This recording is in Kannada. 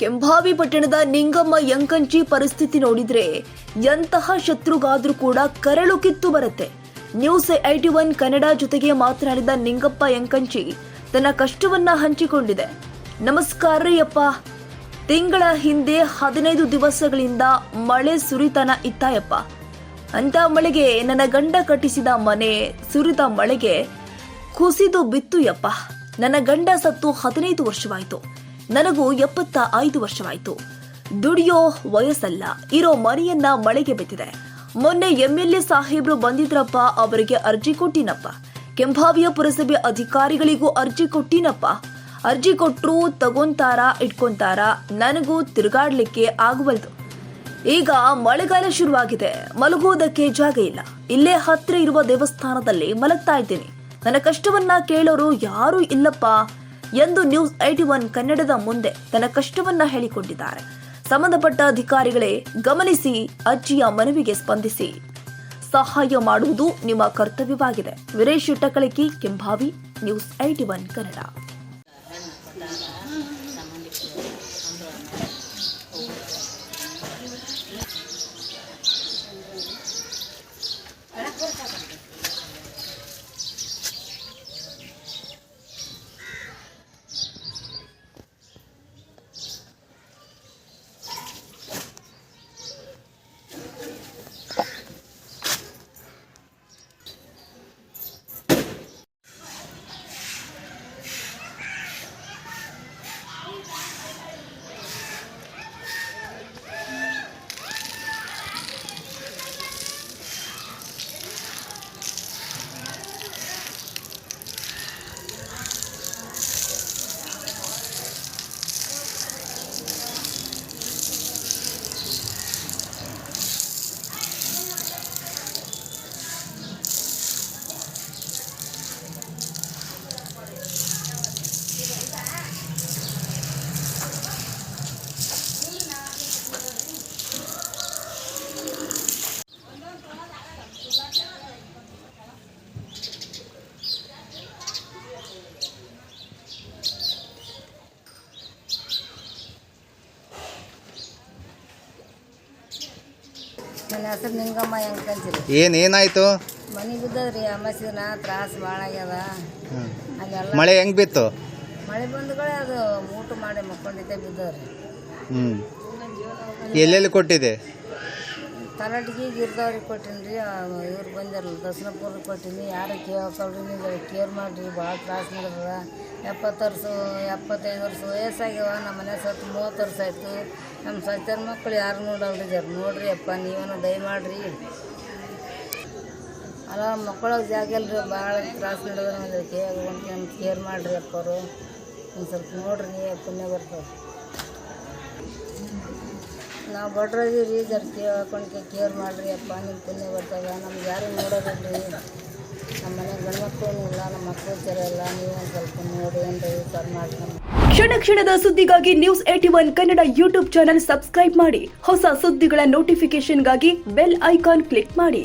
ಕೆಂಭಾವಿ ಪಟ್ಟಣದ ನಿಂಗಮ್ಮ ಯಂಕಂಚಿ ಪರಿಸ್ಥಿತಿ ನೋಡಿದ್ರೆ ಎಂತಹ ಶತ್ರುಗಾದ್ರೂ ಕೂಡ ಕರಳು ಕಿತ್ತು ಬರುತ್ತೆ. ನ್ಯೂಸ್ ಐಟಿ ಒನ್ ಕನ್ನಡ ಜೊತೆಗೆ ಮಾತನಾಡಿದ ನಿಂಗಪ್ಪ ಯಂಕಂಚಿ ತನ್ನ ಕಷ್ಟವನ್ನ ಹಂಚಿಕೊಂಡಿದೆ. ನಮಸ್ಕಾರ ಅಪ್ಪ. ತಿಂಗಳ ಹಿಂದೆ ಹದಿನೈದು ದಿವಸಗಳಿಂದ ಮಳೆ ಸುರಿತನ ಇತ್ತಾಯಪ್ಪ. ಅಂತ ಮಳೆಗೆ ನನ್ನ ಗಂಡ ಕಟ್ಟಿಸಿದ ಮನೆ ಸುರಿದ ಮಳೆಗೆ ಕುಸಿದು ಬಿತ್ತು ಯಪ್ಪ. ನನ್ನ ಗಂಡ ಸತ್ತು ಹದಿನೈದು ವರ್ಷವಾಯಿತು. ನನಗೂ ಎಪ್ಪತ್ತ ಐದು ವರ್ಷವಾಯಿತು. ದುಡಿಯೋ ವಯಸ್ಸಲ್ಲ, ಇರೋ ಮನೆಯನ್ನ ಮಳೆಗೆ ಬಿದ್ದಿದೆ. ಮೊನ್ನೆ ಎಂಎಲ್ಎ ಸಾಹೇಬ್ರು ಬಂದಿದ್ರಪ್ಪ, ಅವರಿಗೆ ಅರ್ಜಿ ಕೊಟ್ಟಿನಪ್ಪ. ಕೆಂಭಾವಿಯ ಪುರಸಭೆ ಅಧಿಕಾರಿಗಳಿಗೂ ಅರ್ಜಿ ಕೊಟ್ಟಿನಪ್ಪ. ಅರ್ಜಿ ಕೊಟ್ಟರು ತಗೊಂತಾರ, ಇಟ್ಕೊಂತಾರ, ನನಗೂ ತಿರುಗಾಡ್ಲಿಕ್ಕೆ ಆಗುವಲ್ದು. ಈಗ ಮಳೆಗಾಲ ಶುರುವಾಗಿದೆ, ಮಲಗುವುದಕ್ಕೆ ಜಾಗ ಇಲ್ಲ. ಇಲ್ಲೇ ಹತ್ತಿರ ಇರುವ ದೇವಸ್ಥಾನದಲ್ಲಿ ಮಲಗ್ತಾ ಇದ್ದೀನಿ. ನನ್ನ ಕಷ್ಟವನ್ನ ಕೇಳೋರು ಯಾರೂ ಇಲ್ಲಪ್ಪ. ಎಂದು ನ್ಯೂಸ್ ಐಟಿ ಒನ್ ಕನ್ನಡದ ಮುಂದೆ ತನ್ನ ಕಷ್ಟವನ್ನ ಹೇಳಿಕೊಂಡಿದ್ದಾರೆ. ಸಂಬಂಧಪಟ್ಟ ಅಧಿಕಾರಿಗಳೇ ಗಮನಿಸಿ, ಅಜ್ಜಿಯ ಮನವಿಗೆ ಸ್ಪಂದಿಸಿ. ಸಹಾಯ ಮಾಡುವುದು ನಿಮ್ಮ ಕರ್ತವ್ಯವಾಗಿದೆ. Veeresh Takalaki Kembhavi, news eighty one Kannada. ನನ್ನ ಹೆಸರು ನಿಂಗಮ್ಮ ಹೆಂಗಂತೀರಿ ಏನು ಏನಾಯ್ತು? ಮನೆ ಬಿದ್ದದ್ರಿ ಅಮಾಸಿನ ತ್ರಾಸ ಭಾಳ ಆಗ್ಯದ. ಅಲ್ಲೆಲ್ಲ ಮಳೆ ಹೆಂಗ್ ಬಿತ್ತು? ಮಳೆ ಬಂದ್ಗಳೇ ಅದು ಊಟ ಮಾಡಿ ಮಕ್ಕೊಂಡಿದ್ದೆ ಬಿದ್ದವ್ರಿ ಹ್ಞೂ ಎಲ್ಲೆಲ್ಲಿ ಕೊಟ್ಟಿದೆ ತಲಾಟಿಗೆ ಗಿರ್ದವ್ರಿಗೆ ಕೊಟ್ಟಿನಿ ರೀ ಇವ್ರು ಬಂದಿರಲ್ಲ ದಸನಪುರಕ್ಕೆ ಕೊಟ್ಟಿನಿ. ಯಾರು ಕೇಳ್ಕೊಳ್ರಿ ನೀವು ಕೇರ್ ಮಾಡಿರಿ ಭಾಳ ತ್ರಾಸು ನಡೆದದ. ಎಪ್ಪತ್ತು ವರ್ಷ, ಎಪ್ಪತ್ತೈದು ವರ್ಷ ವಯಸ್ಸಾಗ್ಯವ ನಮ್ಮ ಮನೆ ಸತ್ತು ಮೂವತ್ತು ವರ್ಷ ಆಯಿತು. ನಮ್ಮ ಸತ್ಯರ ಮಕ್ಕಳು ಯಾರು ನೋಡಲ್ರಿ ಜರ್? ನೋಡ್ರಿ ಅಪ್ಪ, ನೀವೇನು ದಯಮಾಡ್ರಿ ಅಲ್ಲ ಮಕ್ಕಳಿಗೆ ಜಾಗ ಇಲ್ರಿ ಭಾಳ ತ್ರಾಸು ನಡೆದ ಅದಕ್ಕೆ ಒಂದು ಕೇರ್ ಮಾಡಿರಿ ಅಪ್ಪರು ಒಂದು ಸ್ವಲ್ಪ ನೋಡ್ರಿ, ಪುಣ್ಯ ಬರ್ತದೆ. ನಾವು ಬಡ್ರದೀವಿ ರೀ ಜರ ಕೇಳ್ಕೊಂಡು ಕೇರ್ ಮಾಡಿರಿ ಅಪ್ಪ ನಿಮ್ಮ ಪುಣ್ಯ ಬರ್ತದ. ನಮ್ಗೆ ಯಾರು ನೋಡೋದಿಲ್ರಿ. ನಮ್ಮ ಮನೆ ಗಂಡ್ಮಕ್ಳು ಇಲ್ಲ ನಮ್ಮ ಮಕ್ಕಳು ಸೇರಲ್ಲ ನೀವು ನೀವೊಂದು ಸ್ವಲ್ಪ ನೋಡಿ ಅಂತ ವಿಚಾರ ಮಾಡಿ ಕ್ಷಣ ಕ್ಷಣದ ಸುದ್ದಿಗಾಗಿ news eighty one Kannada YouTube channel subscribe ಮಾಡಿ. ಹೊಸ ಸುದ್ದಿಗಳ ನೋಟಿಫಿಕೇಶನ್ಗಾಗಿ ಬೆಲ್ ಐಕಾನ್ ಕ್ಲಿಕ್ ಮಾಡಿ.